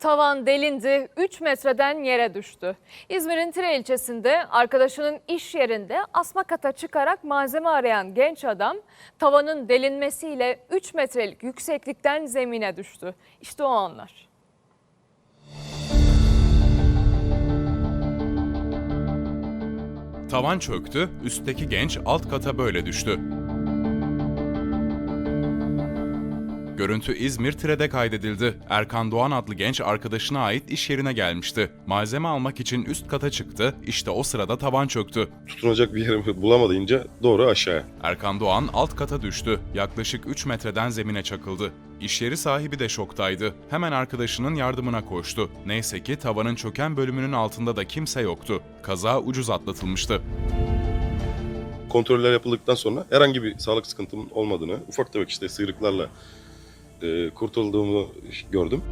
Tavan delindi, 3 metreden yere düştü. İzmir'in Tire ilçesinde arkadaşının iş yerinde asma kata çıkarak malzeme arayan genç adam tavanın delinmesiyle 3 metrelik yükseklikten zemine düştü. İşte o anlar. Tavan çöktü, üstteki genç alt kata böyle düştü. Görüntü İzmir Tire'de kaydedildi. Erkan Doğan adlı genç arkadaşına ait iş yerine gelmişti. Malzeme almak için üst kata çıktı, işte o sırada tavan çöktü. tutunacak bir yer bulamadığınca doğru aşağıya. Erkan Doğan alt kata düştü. Yaklaşık 3 metreden zemine çakıldı. İş yeri sahibi de şoktaydı. Hemen arkadaşının yardımına koştu. Neyse ki tavanın çöken bölümünün altında da kimse yoktu. Kaza ucuz atlatılmıştı. Kontroller yapıldıktan sonra herhangi bir sağlık sıkıntımın olmadığını, ufak tefek işte sıyrıklarla kurtulduğumu gördüm.